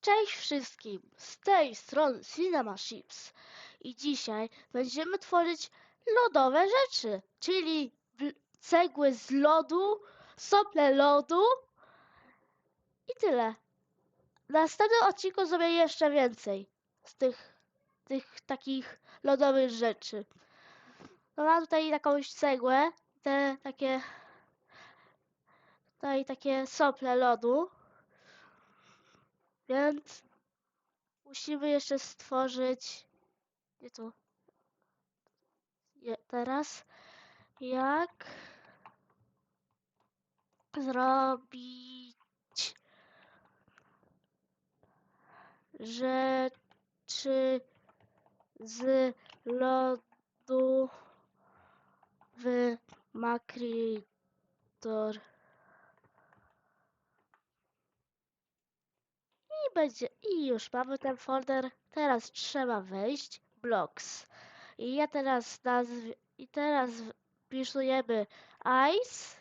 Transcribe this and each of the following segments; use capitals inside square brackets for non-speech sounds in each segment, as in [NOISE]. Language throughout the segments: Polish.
Cześć wszystkim, z tej strony Cinema Chips i dzisiaj będziemy tworzyć lodowe rzeczy, czyli cegły z lodu, sople lodu i tyle. W następnym odcinku zrobię jeszcze więcej z tych, tych takich lodowych rzeczy. No mam tutaj jakąś cegłę, te takie tutaj takie sople lodu. Więc musimy jeszcze stworzyć. Gdzie tu? Je, teraz. Jak zrobić rzeczy z lodu w Macritor. I będzie, i już mamy ten folder. Teraz trzeba wejść, blocks. I ja teraz nazw, i teraz wpisujemy ice,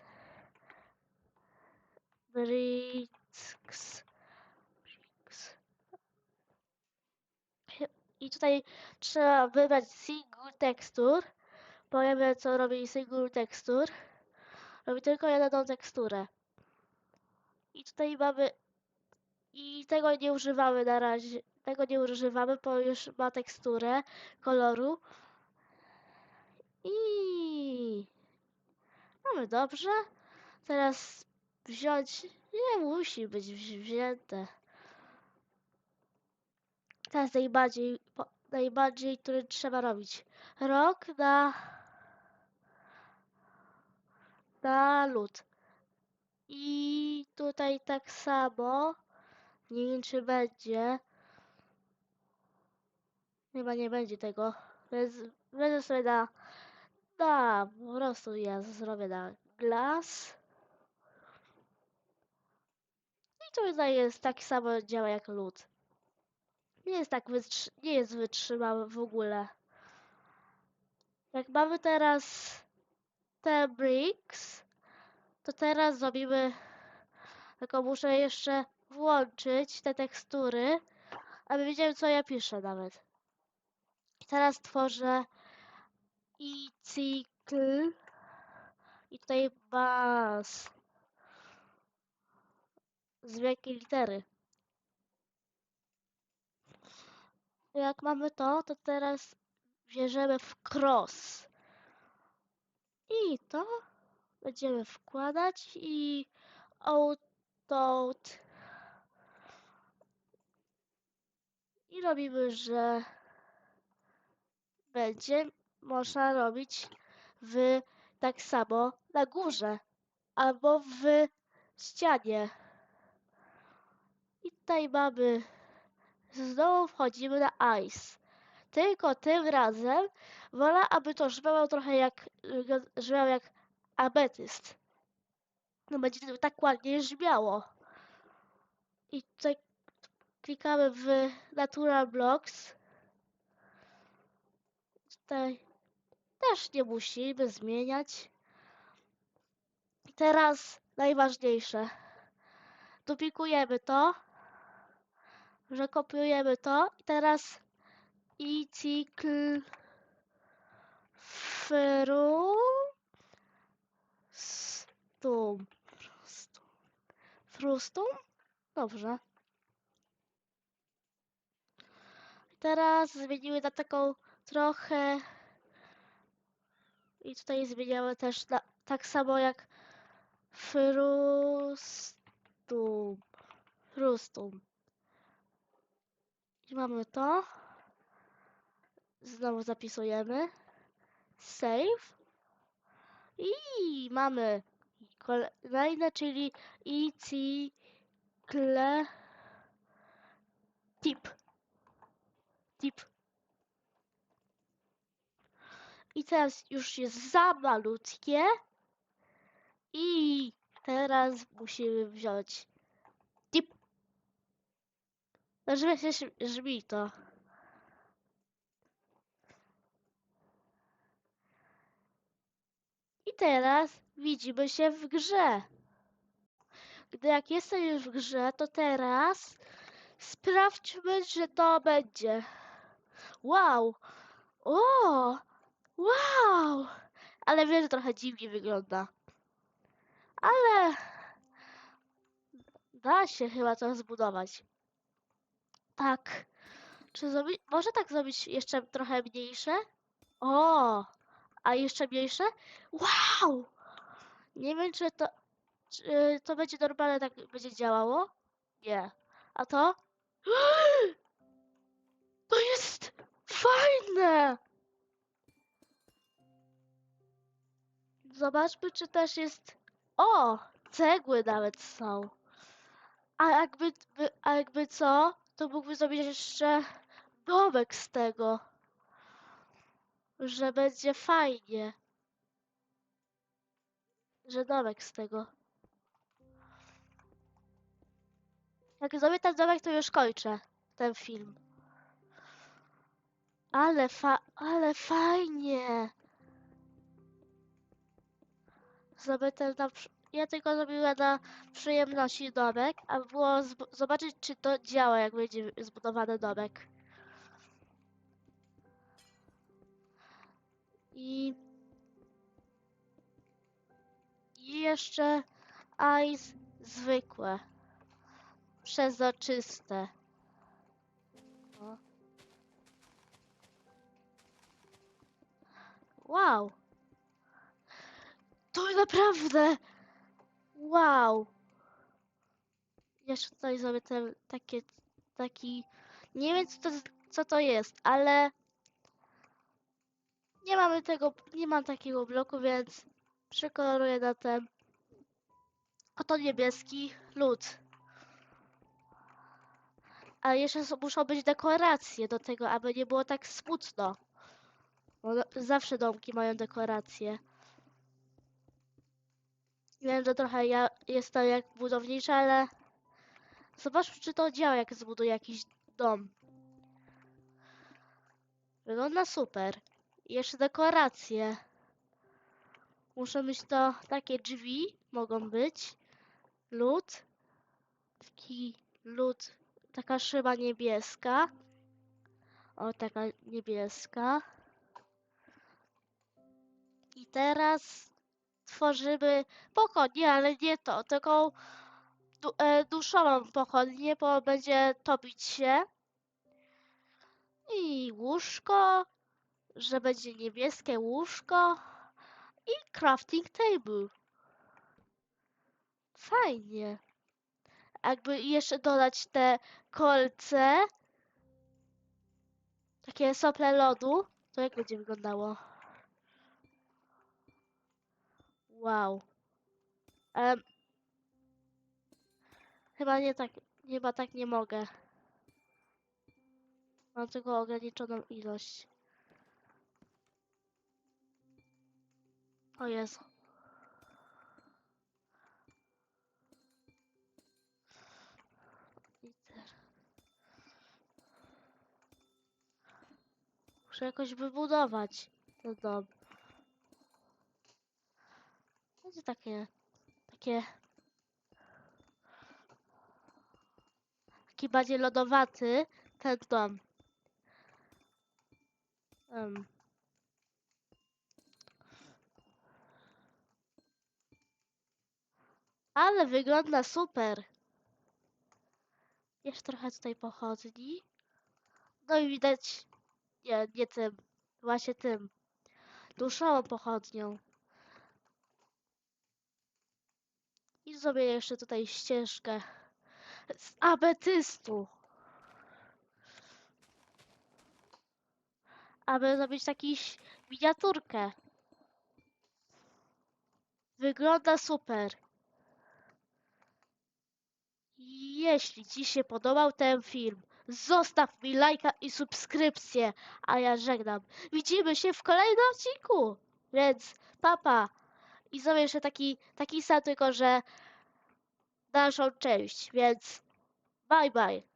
bricks, bricks. I tutaj trzeba wybrać single texture. Powiemy co robi single texture. Robi tylko jedną teksturę. I tutaj mamy i tego nie używamy na razie. Tego nie używamy, bo już ma teksturę koloru. I mamy dobrze. Teraz wziąć. Nie musi być wzięte. Teraz najbardziej, po- najbardziej, który trzeba robić. Rok na na lód. I tutaj tak samo. Nie wiem, czy będzie. Chyba nie będzie tego. Więc będę sobie na. Na, po prostu ja zrobię na glass. I to tutaj jest tak samo działa jak lód. Nie jest tak wytrzy- nie jest wytrzymały w ogóle. Jak mamy teraz te bricks, to teraz zrobimy. Tylko muszę jeszcze włączyć te tekstury, aby wiedziałem co ja piszę nawet. I teraz tworzę i cykl i tutaj bas z wielkiej litery. Jak mamy to, to teraz bierzemy w cross. I to będziemy wkładać i auto i robimy, że będzie można robić w tak samo na górze albo w ścianie. I tutaj mamy znowu wchodzimy na ice. Tylko tym razem wolę, aby to brzmiało trochę jak brzmiało jak ametyst. No będzie tak ładnie brzmiało. I tutaj klikamy w Natural Blocks. Tutaj też nie musimy zmieniać. Teraz najważniejsze. Duplikujemy to, że kopiujemy to i teraz i cykl frustum. Frustum. Frustum? Dobrze. Teraz zmienimy na taką trochę. I tutaj zmieniamy też na, tak samo jak frustum. Frustum. I mamy to. Znowu zapisujemy. Save. I mamy kolejne, czyli i cykle tip. Tip. I teraz już jest za malutkie. I teraz musimy wziąć tip. Żeby się to. I teraz widzimy się w grze. Gdy jak jestem już w grze, to teraz sprawdźmy, że to będzie. Wow! O! Wow! Ale wiem, że trochę dziwnie wygląda. Ale da się chyba to zbudować. Tak. Czy zrobić? Może tak zrobić jeszcze trochę mniejsze? O! A jeszcze mniejsze? Wow! Nie wiem, czy to, czy to będzie normalnie tak będzie działało? Nie. A to? [GASPS] [GASPS] fajne! Zobaczmy, czy też jest. O! Cegły nawet są. A jakby, by- a jakby co? To mógłby zrobić jeszcze domek z tego. Że będzie fajnie. Że domek z tego. Jak zrobię ten domek, to już kończę ten film. Ale fa... ale fajnie! Zrobię ten na... Ja tylko zrobiłem na przyjemności domek, a było zobaczyć, czy to działa, jak będzie zbudowany domek. I... I jeszcze ice zwykłe. Przezroczyste. Wow. To naprawdę. Wow. Jeszcze tutaj zrobię ten, takie, taki, nie wiem co to, co to jest, ale nie mamy tego, nie mam takiego bloku, więc przekoloruję na ten oto niebieski lód. A jeszcze muszą być dekoracje do tego, aby nie było tak smutno. Bo zawsze domki mają dekoracje. Wiem, że trochę ja jestem jak budownicza, ale zobaczmy, czy to działa, jak zbuduję jakiś dom. Wygląda super. Jeszcze dekoracje. Muszą być to takie drzwi, mogą być. Lód. Taki lód, taka szyba niebieska. O, taka niebieska. I teraz tworzymy pochodnie, ale nie to, taką du e, duszową pochodnię, bo będzie topić się. I łóżko, że będzie niebieskie łóżko i crafting table. Fajnie. Jakby jeszcze dodać te kolce, takie sople lodu, to jak będzie wyglądało? Wow. Em, chyba nie tak, chyba tak nie mogę. Mam tylko ograniczoną ilość. O Jezu. Muszę jakoś wybudować ten dom. Będzie takie, takie, taki bardziej lodowaty ten dom. Em. Ale wygląda super. Jeszcze trochę tutaj pochodni. No i widać, nie, nie tym, właśnie tym, duszową pochodnią. Zrobię jeszcze tutaj ścieżkę z ametystu. Aby zrobić taką miniaturkę. Wygląda super. Jeśli Ci się podobał ten film, zostaw mi lajka i subskrypcję, a ja żegnam. Widzimy się w kolejnym odcinku, więc papa. I zrobię jeszcze taki, taki sam, tylko że dalszą część, więc bye bye.